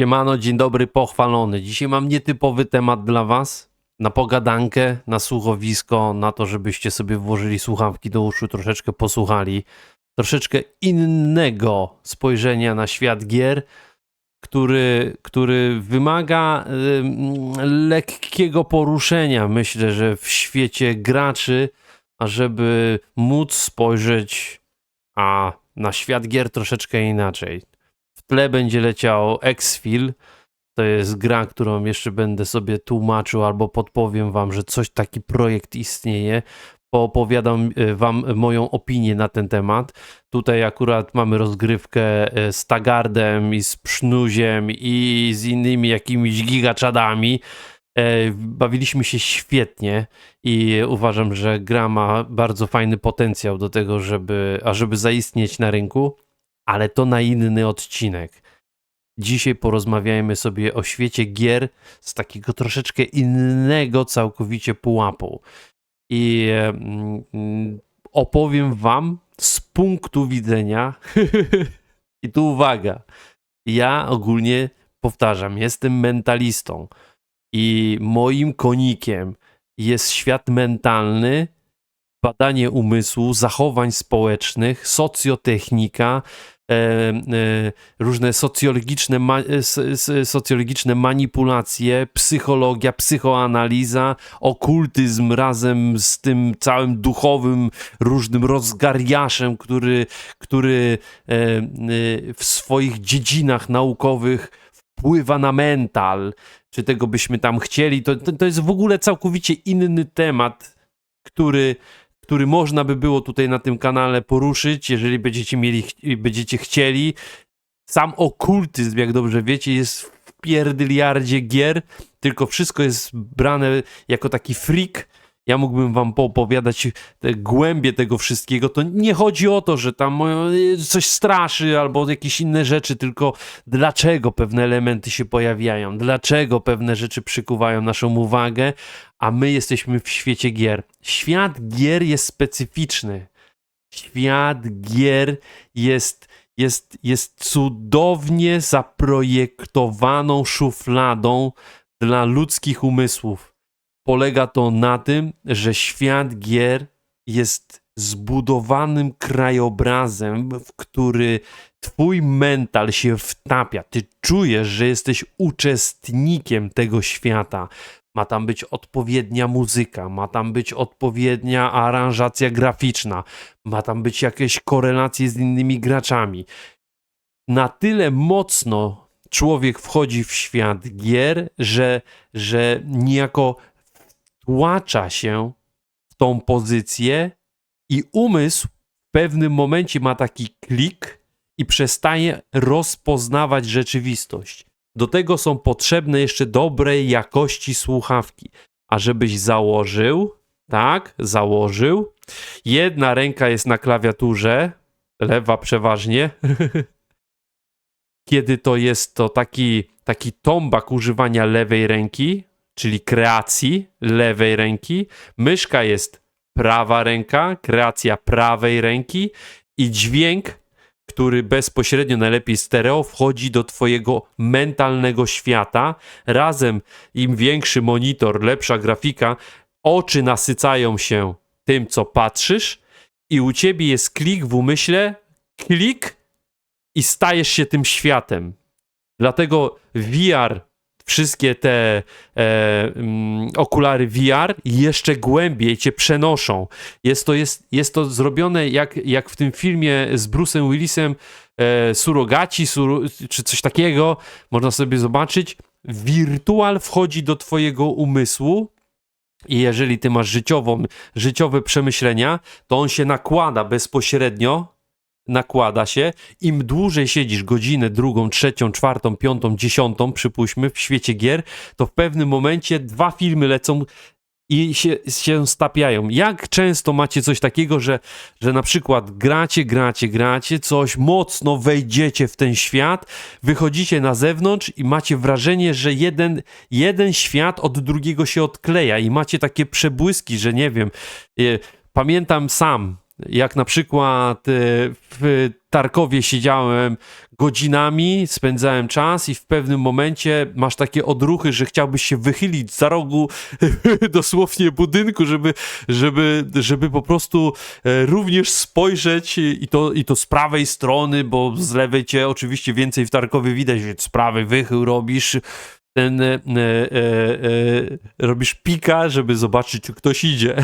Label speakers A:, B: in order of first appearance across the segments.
A: Siemano, dzień dobry, pochwalony. Dzisiaj mam nietypowy temat dla Was. Na pogadankę, na słuchowisko, na to, żebyście sobie włożyli słuchawki do uszu, troszeczkę posłuchali. Troszeczkę innego spojrzenia na świat gier, który, który wymaga ym, lekkiego poruszenia, myślę, że w świecie graczy, ażeby móc spojrzeć a na świat gier troszeczkę inaczej. Tle będzie leciał Exfil. To jest gra, którą jeszcze będę sobie tłumaczył albo podpowiem wam, że coś taki projekt istnieje. Poopowiadam y, wam moją opinię na ten temat. Tutaj akurat mamy rozgrywkę y, z Tagardem i z Psznuziem i z innymi jakimiś gigaczadami. E, Bawiliśmy się świetnie i uważam, że gra ma bardzo fajny potencjał do tego, żeby, ażeby zaistnieć na rynku, ale to na inny odcinek. Dzisiaj porozmawiajmy sobie o świecie gier z takiego troszeczkę innego całkowicie pułapu. I mm, opowiem wam z punktu widzenia i tu uwaga, ja ogólnie powtarzam, jestem mentalistą i moim konikiem jest świat mentalny, badanie umysłu, zachowań społecznych, socjotechnika, różne socjologiczne, e, socjologiczne manipulacje, psychologia, psychoanaliza, okultyzm razem z tym całym duchowym, różnym rozgariaszem, który, który e, e, w swoich dziedzinach naukowych wpływa na mental, czy tego byśmy tam chcieli, to, to jest w ogóle całkowicie inny temat, który, który można by było tutaj na tym kanale poruszyć, jeżeli będziecie mieli, będziecie chcieli. Sam okultyzm, jak dobrze wiecie, jest w pierdyliardzie gier, tylko wszystko jest brane jako taki freak. Ja mógłbym wam poopowiadać te głębie tego wszystkiego. To nie chodzi o to, że tam e, coś straszy albo jakieś inne rzeczy, tylko dlaczego pewne elementy się pojawiają, dlaczego pewne rzeczy przykuwają naszą uwagę, a my jesteśmy w świecie gier. Świat gier jest specyficzny. Świat gier jest, jest, jest cudownie zaprojektowaną szufladą dla ludzkich umysłów. Polega to na tym, że świat gier jest zbudowanym krajobrazem, w który twój mental się wtapia. Ty czujesz, że jesteś uczestnikiem tego świata. Ma tam być odpowiednia muzyka, ma tam być odpowiednia aranżacja graficzna, ma tam być jakieś korelacje z innymi graczami. Na tyle mocno człowiek wchodzi w świat gier, że, że niejako wtłacza się w tą pozycję i umysł w pewnym momencie ma taki klik i przestaje rozpoznawać rzeczywistość. Do tego są potrzebne jeszcze dobrej jakości słuchawki. A żebyś założył, tak, założył. Jedna ręka jest na klawiaturze, lewa przeważnie. Kiedy to jest to taki, taki tombak używania lewej ręki, czyli kreacji lewej ręki. Myszka jest prawa ręka, kreacja prawej ręki i dźwięk, który bezpośrednio, najlepiej stereo, wchodzi do Twojego mentalnego świata. Razem im większy monitor, lepsza grafika, oczy nasycają się tym, co patrzysz, i u Ciebie jest klik w umyśle, klik i stajesz się tym światem. Dlatego VR wszystkie te e, mm, okulary VR jeszcze głębiej cię przenoszą. Jest to, jest, jest to zrobione jak, jak w tym filmie z Bruce'em Willisem e, Surogaci, czy coś takiego, można sobie zobaczyć. Wirtual wchodzi do twojego umysłu i jeżeli ty masz życiową, życiowe przemyślenia, to on się nakłada bezpośrednio nakłada się. Im dłużej siedzisz godzinę, drugą, trzecią, czwartą, piątą, dziesiątą, przypuśćmy, w świecie gier, to w pewnym momencie dwa filmy lecą i się, się stapiają. Jak często macie coś takiego, że, że na przykład gracie, gracie, gracie, coś mocno wejdziecie w ten świat, wychodzicie na zewnątrz i macie wrażenie, że jeden, jeden świat od drugiego się odkleja i macie takie przebłyski, że nie wiem, e, pamiętam sam, Jak na przykład e, w Tarkowie siedziałem godzinami, spędzałem czas i w pewnym momencie masz takie odruchy, że chciałbyś się wychylić za rogu dosłownie budynku, żeby, żeby, żeby po prostu e, również spojrzeć i to, i to z prawej strony, bo z lewej cię oczywiście więcej w Tarkowie widać, więc z prawej wychył robisz, ten e, e, e, robisz pika, żeby zobaczyć, czy ktoś idzie.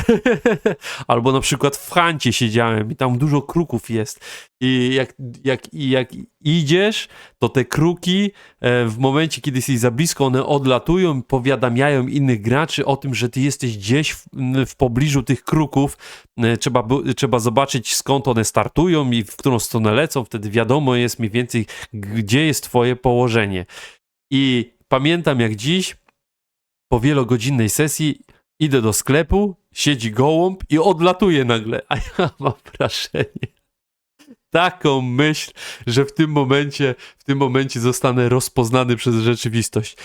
A: Albo na przykład w Hancie siedziałem i tam dużo kruków jest. I jak, jak, i jak idziesz, to te kruki e, w momencie, kiedy jesteś za blisko, one odlatują powiadamiają innych graczy o tym, że ty jesteś gdzieś w, w pobliżu tych kruków. E, Trzeba, trzeba zobaczyć, skąd one startują i w którą stronę lecą. Wtedy wiadomo jest mniej więcej, gdzie jest twoje położenie. I pamiętam jak dziś, po wielogodzinnej sesji, idę do sklepu, siedzi gołąb i odlatuje nagle. A ja mam wrażenie, taką myśl, że w tym momencie, w tym momencie zostanę rozpoznany przez rzeczywistość.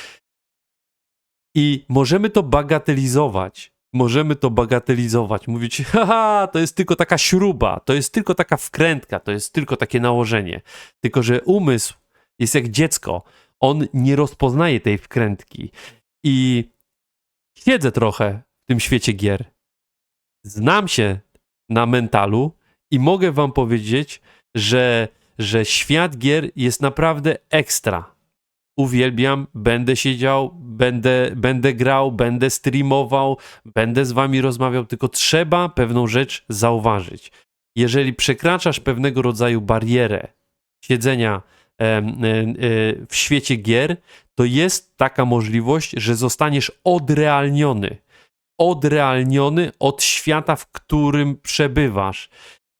A: I możemy to bagatelizować. Możemy to bagatelizować, mówić, haha, to jest tylko taka śruba, to jest tylko taka wkrętka, to jest tylko takie nałożenie. Tylko, że umysł jest jak dziecko. On nie rozpoznaje tej wkrętki. I siedzę trochę w tym świecie gier. Znam się na mentalu i mogę wam powiedzieć, że, że świat gier jest naprawdę ekstra. Uwielbiam, będę siedział, będę, będę grał, będę streamował, będę z wami rozmawiał, tylko trzeba pewną rzecz zauważyć. Jeżeli przekraczasz pewnego rodzaju barierę siedzenia w świecie gier, to jest taka możliwość, że zostaniesz odrealniony. Odrealniony od świata, w którym przebywasz.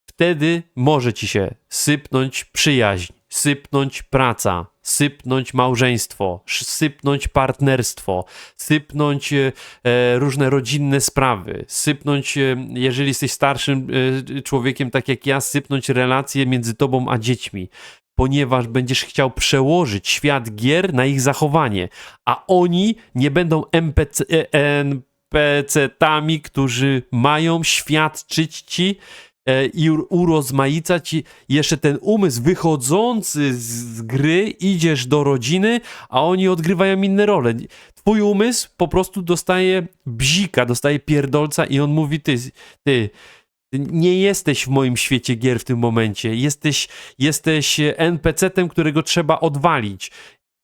A: Wtedy może ci się sypnąć przyjaźń, sypnąć praca, sypnąć małżeństwo, sypnąć partnerstwo, sypnąć e, e, różne rodzinne sprawy, sypnąć, e, jeżeli jesteś starszym e, człowiekiem, tak jak ja, sypnąć relacje między tobą a dziećmi ponieważ będziesz chciał przełożyć świat gier na ich zachowanie, a oni nie będą NPC, e, NPC-tami, którzy mają świadczyć ci e, i urozmaicać jeszcze ten umysł wychodzący z, gry, idziesz do rodziny, a oni odgrywają inne role. Twój umysł po prostu dostaje bzika, dostaje pierdolca i on mówi, ty, ty nie jesteś w moim świecie gier w tym momencie. Jesteś, jesteś NPC-tem, którego trzeba odwalić.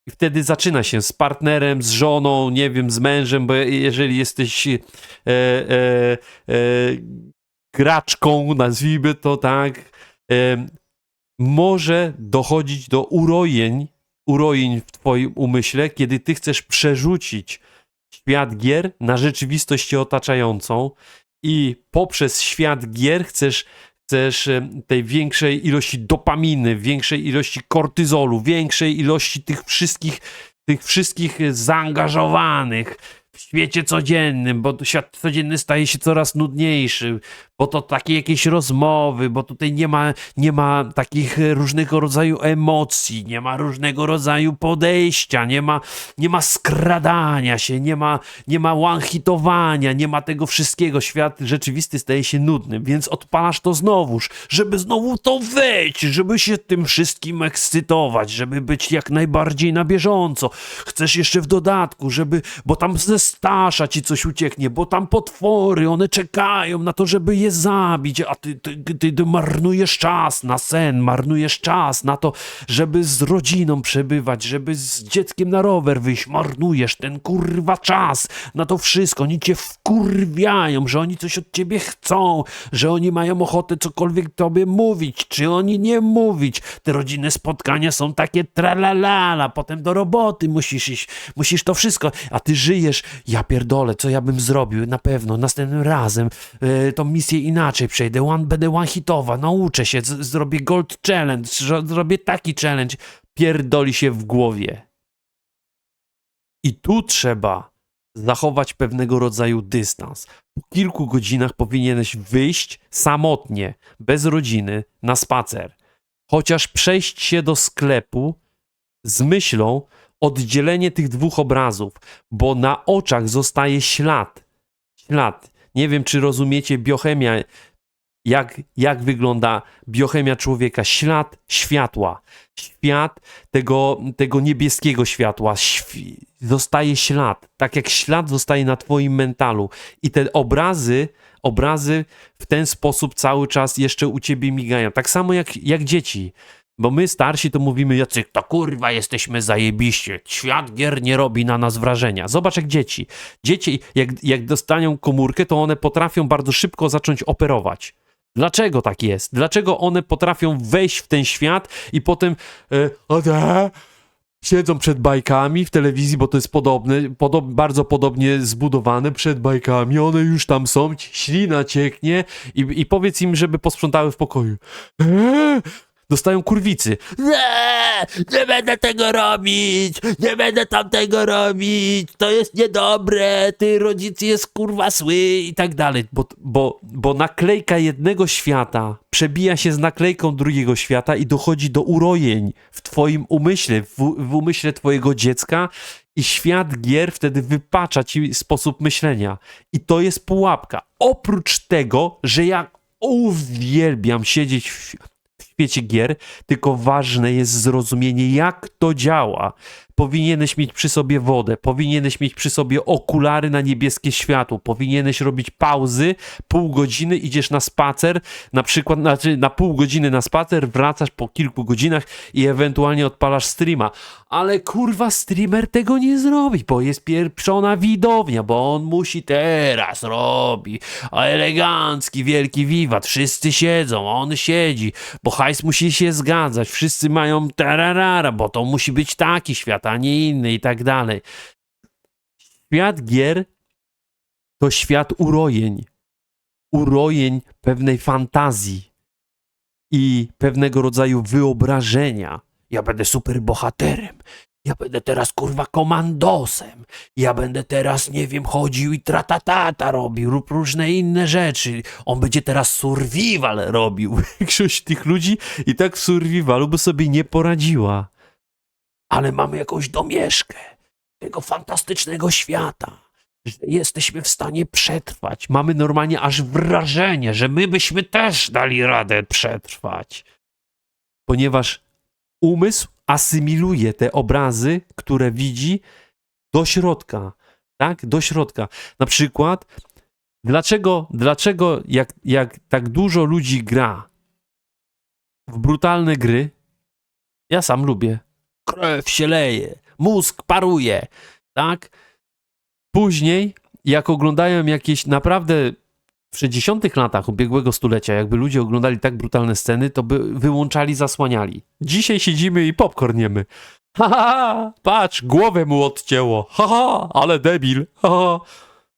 A: I wtedy zaczyna się z partnerem, z żoną, nie wiem, z mężem, bo jeżeli jesteś e, e, e, graczką, nazwijmy to tak, e, może dochodzić do urojeń, urojeń w twoim umyśle, kiedy ty chcesz przerzucić świat gier na rzeczywistość otaczającą i poprzez świat gier chcesz, chcesz e, tej większej ilości dopaminy, większej ilości kortyzolu, większej ilości tych wszystkich, tych wszystkich zaangażowanych w świecie codziennym, bo świat codzienny staje się coraz nudniejszy, bo to takie jakieś rozmowy, bo tutaj nie ma, nie ma takich różnego rodzaju emocji, nie ma różnego rodzaju podejścia, nie ma, nie ma skradania się, nie ma, nie ma one-hitowania, nie ma tego wszystkiego. Świat rzeczywisty staje się nudny, więc odpalasz to znowuż, żeby znowu to wejść, żeby się tym wszystkim ekscytować, żeby być jak najbardziej na bieżąco. Chcesz jeszcze w dodatku, żeby, bo tam ze stasza ci coś ucieknie, bo tam potwory, one czekają na to, żeby je zabić, a ty, ty, ty, ty marnujesz czas na sen, marnujesz czas na to, żeby z rodziną przebywać, żeby z dzieckiem na rower wyjść, marnujesz ten kurwa czas na to wszystko, oni cię wkurwiają, że oni coś od ciebie chcą, że oni mają ochotę cokolwiek tobie mówić, czy oni nie mówić, te rodzinne spotkania są takie tralalala, potem do roboty musisz iść, musisz to wszystko, a ty żyjesz, ja pierdolę, co ja bym zrobił, na pewno, następnym razem e, tą misję inaczej przejdę, one, będę one-hitowa, nauczę się, zrobię gold challenge, zro- zrobię taki challenge, pierdoli się w głowie. I tu trzeba zachować pewnego rodzaju dystans. Po kilku godzinach powinieneś wyjść samotnie, bez rodziny, na spacer. Chociaż przejść się do sklepu z myślą oddzielenie tych dwóch obrazów, bo na oczach zostaje ślad. Ślad. Nie wiem, czy rozumiecie biochemia jak, jak wygląda biochemia człowieka, ślad światła, świat tego, tego niebieskiego światła, świ- zostaje ślad, tak jak ślad zostaje na twoim mentalu. I te obrazy, obrazy w ten sposób cały czas jeszcze u ciebie migają, tak samo jak, jak dzieci. Bo my starsi to mówimy, jacy to kurwa jesteśmy zajebiście. Świat gier nie robi na nas wrażenia. Zobacz jak dzieci. Dzieci, jak, jak dostaną komórkę, to one potrafią bardzo szybko zacząć operować. Dlaczego tak jest? Dlaczego one potrafią wejść w ten świat i potem e, o da, siedzą przed bajkami w telewizji, bo to jest podobne, podob, bardzo podobnie zbudowane przed bajkami, one już tam są, ślina cieknie i, i powiedz im, żeby posprzątały w pokoju. Eee, dostają kurwicy. Nie, nie będę tego robić, nie będę tamtego robić, to jest niedobre, ty rodzic jest kurwa zły i tak dalej, bo, bo, bo naklejka jednego świata przebija się z naklejką drugiego świata i dochodzi do urojeń w twoim umyśle, w, w umyśle twojego dziecka i świat gier wtedy wypacza ci sposób myślenia. I to jest pułapka. Oprócz tego, że ja uwielbiam siedzieć w świecie gier, tylko ważne jest zrozumienie, jak to działa. Powinieneś mieć przy sobie wodę, powinieneś mieć przy sobie okulary na niebieskie światło, powinieneś robić pauzy, pół godziny, idziesz na spacer, na przykład znaczy na pół godziny na spacer, wracasz po kilku godzinach i ewentualnie odpalasz streama. Ale kurwa, streamer tego nie zrobi, bo jest pieprzona widownia, bo on musi teraz robi. A elegancki, wielki wiwat, wszyscy siedzą, on siedzi, bo hajs musi się zgadzać, wszyscy mają tararara, bo to musi być taki świat, a nie inny i tak dalej. Świat gier to świat urojeń. Urojeń pewnej fantazji i pewnego rodzaju wyobrażenia. Ja będę superbohaterem. Ja będę teraz kurwa komandosem. Ja będę teraz, nie wiem, chodził i tratatata robił lub różne inne rzeczy. On będzie teraz survival robił. Większość tych ludzi i tak w survivalu by sobie nie poradziła. Ale mamy jakąś domieszkę tego fantastycznego świata. Że jesteśmy w stanie przetrwać. Mamy normalnie aż wrażenie, że my byśmy też dali radę przetrwać. Ponieważ umysł asymiluje te obrazy, które widzi do środka. Tak? Do środka. Na przykład, dlaczego, dlaczego jak, jak tak dużo ludzi gra w brutalne gry, ja sam lubię. Krew się leje, mózg paruje, tak? Później, jak oglądają jakieś naprawdę w 60 latach ubiegłego stulecia, jakby ludzie oglądali tak brutalne sceny, to by wyłączali, zasłaniali. Dzisiaj siedzimy i popcorn jemy. Haha, patrz, głowę mu odcięło. Haha, ale debil. Haha.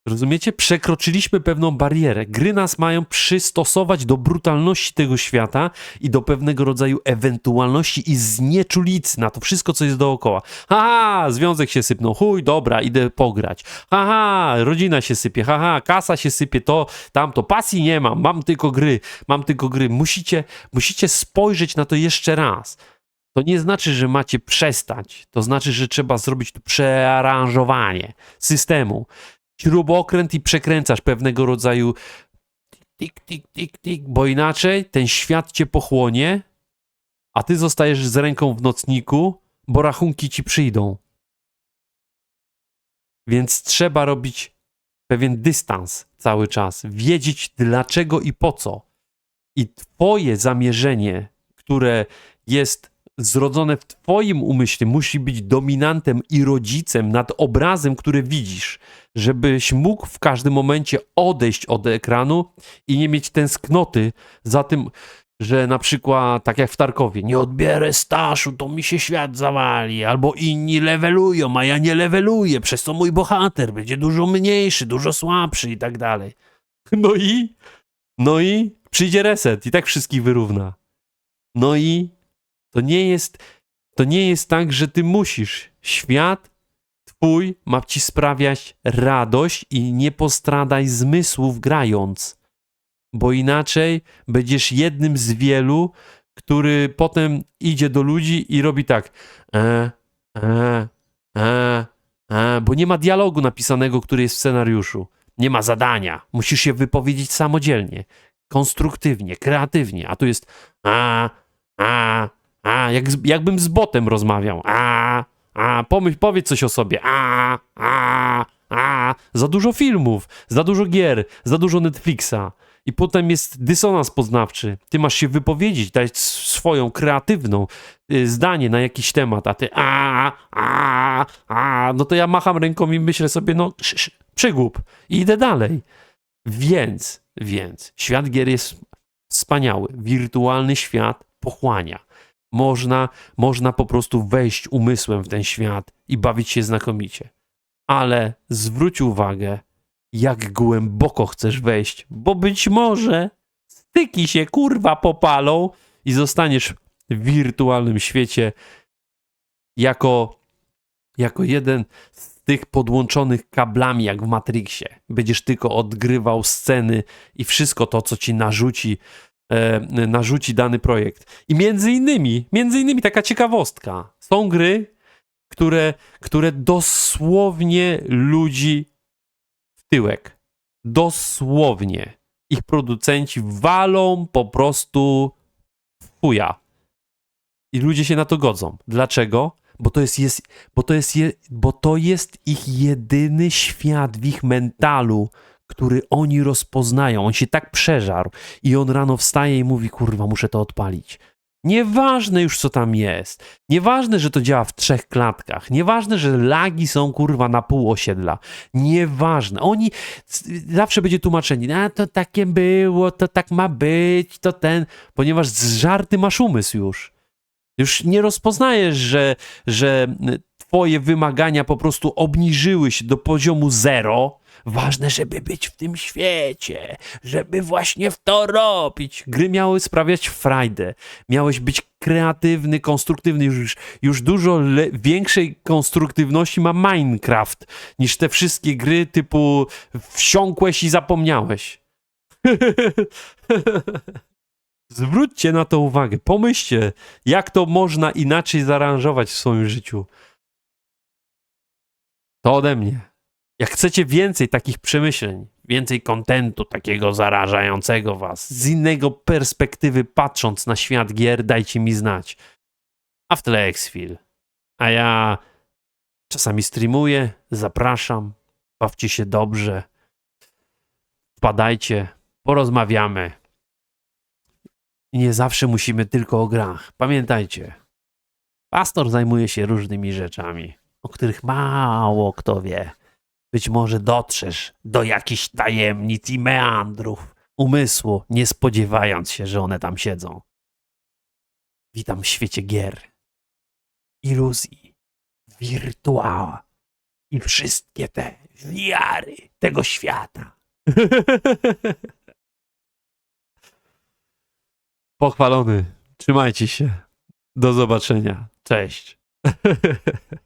A: Rozumiecie? Przekroczyliśmy pewną barierę. Gry nas mają przystosować do brutalności tego świata i do pewnego rodzaju ewentualności i znieczulicy na to wszystko, co jest dookoła. Haha, związek się sypnął. Chuj, dobra, idę pograć. Haha, rodzina się sypie. Haha, kasa się sypie. To, tamto. Pasji nie mam. Mam tylko gry. Mam tylko gry. Musicie, musicie spojrzeć na to jeszcze raz. To nie znaczy, że macie przestać. To znaczy, że trzeba zrobić tu przearanżowanie systemu śrubokręt i przekręcasz pewnego rodzaju tik, tik, tik, tik, bo inaczej ten świat cię pochłonie, a ty zostajesz z ręką w nocniku, bo rachunki ci przyjdą. Więc trzeba robić pewien dystans cały czas, wiedzieć dlaczego i po co. I twoje zamierzenie, które jest zrodzone w twoim umyśle, musi być dominantem i rodzicem nad obrazem, który widzisz, żebyś mógł w każdym momencie odejść od ekranu i nie mieć tęsknoty za tym, że na przykład, tak jak w Tarkowie, nie odbierę staszu, to mi się świat zawali, albo inni levelują, a ja nie leveluję, przez co mój bohater będzie dużo mniejszy, dużo słabszy i tak dalej. No i, no i przyjdzie reset i tak wszystkich wyrówna. No i to nie jest, to nie jest tak, że ty musisz. Świat twój ma ci sprawiać radość i nie postradaj zmysłów grając. Bo inaczej będziesz jednym z wielu, który potem idzie do ludzi i robi tak. E, e, e, e, bo nie ma dialogu napisanego, który jest w scenariuszu. Nie ma zadania. Musisz się wypowiedzieć samodzielnie. konstruktywnie, kreatywnie, a tu jest a, a, a, jak, jakbym z botem rozmawiał, a, a, pomyśl, powiedz coś o sobie, a, a, a, za dużo filmów, za dużo gier, za dużo Netflixa. I potem jest dysonans poznawczy. Ty masz się wypowiedzieć, dać swoją kreatywną y, zdanie na jakiś temat, a ty a, a, a, no to ja macham ręką i myślę sobie, no sz, sz, przygłup i idę dalej. Więc, więc, świat gier jest wspaniały. Wirtualny świat pochłania. Można, można po prostu wejść umysłem w ten świat i bawić się znakomicie. Ale zwróć uwagę, jak głęboko chcesz wejść, bo być może styki się kurwa popalą i zostaniesz w wirtualnym świecie jako, jako jeden z tych podłączonych kablami, jak w Matrixie. Będziesz tylko odgrywał sceny i wszystko to, co ci narzuci, e, narzuci dany projekt. I między innymi, między innymi taka ciekawostka. Są gry, które, które dosłownie ludzi w tyłek. Dosłownie. Ich producenci walą po prostu w chuja. I ludzie się na to godzą. Dlaczego? Bo to jest, jest, bo to jest, je, bo to jest ich jedyny świat w ich mentalu, który oni rozpoznają. On się tak przeżarł i on rano wstaje i mówi: Kurwa, muszę to odpalić. Nieważne już, co tam jest. Nieważne, że to działa w trzech klatkach. Nieważne, że lagi są kurwa na pół osiedla. Nieważne. Oni zawsze będzie tłumaczenie, a to takie było, to tak ma być, to ten, ponieważ z żarty masz umysł już. Już nie rozpoznajesz, że, że twoje wymagania po prostu obniżyły się do poziomu zero. Ważne, żeby być w tym świecie, żeby właśnie w to robić. Gry miały sprawiać frajdę. Miałeś być kreatywny, konstruktywny. Już, już dużo większej konstruktywności ma Minecraft niż te wszystkie gry typu wsiąkłeś i zapomniałeś. Zwróćcie na to uwagę. Pomyślcie, jak to można inaczej zaaranżować w swoim życiu. To ode mnie. Jak chcecie więcej takich przemyśleń, więcej kontentu takiego zarażającego was, z innego perspektywy patrząc na świat gier, dajcie mi znać. A w tle Exfil. A ja czasami streamuję, zapraszam, bawcie się dobrze, wpadajcie, porozmawiamy. Nie zawsze musimy tylko o grach. Pamiętajcie, pastor zajmuje się różnymi rzeczami, o których mało kto wie. Być może dotrzesz do jakichś tajemnic i meandrów umysłu, nie spodziewając się, że one tam siedzą. Witam w świecie gier, iluzji, wirtuała i wszystkie te wiary tego świata. Pochwalony. Trzymajcie się. Do zobaczenia. Cześć.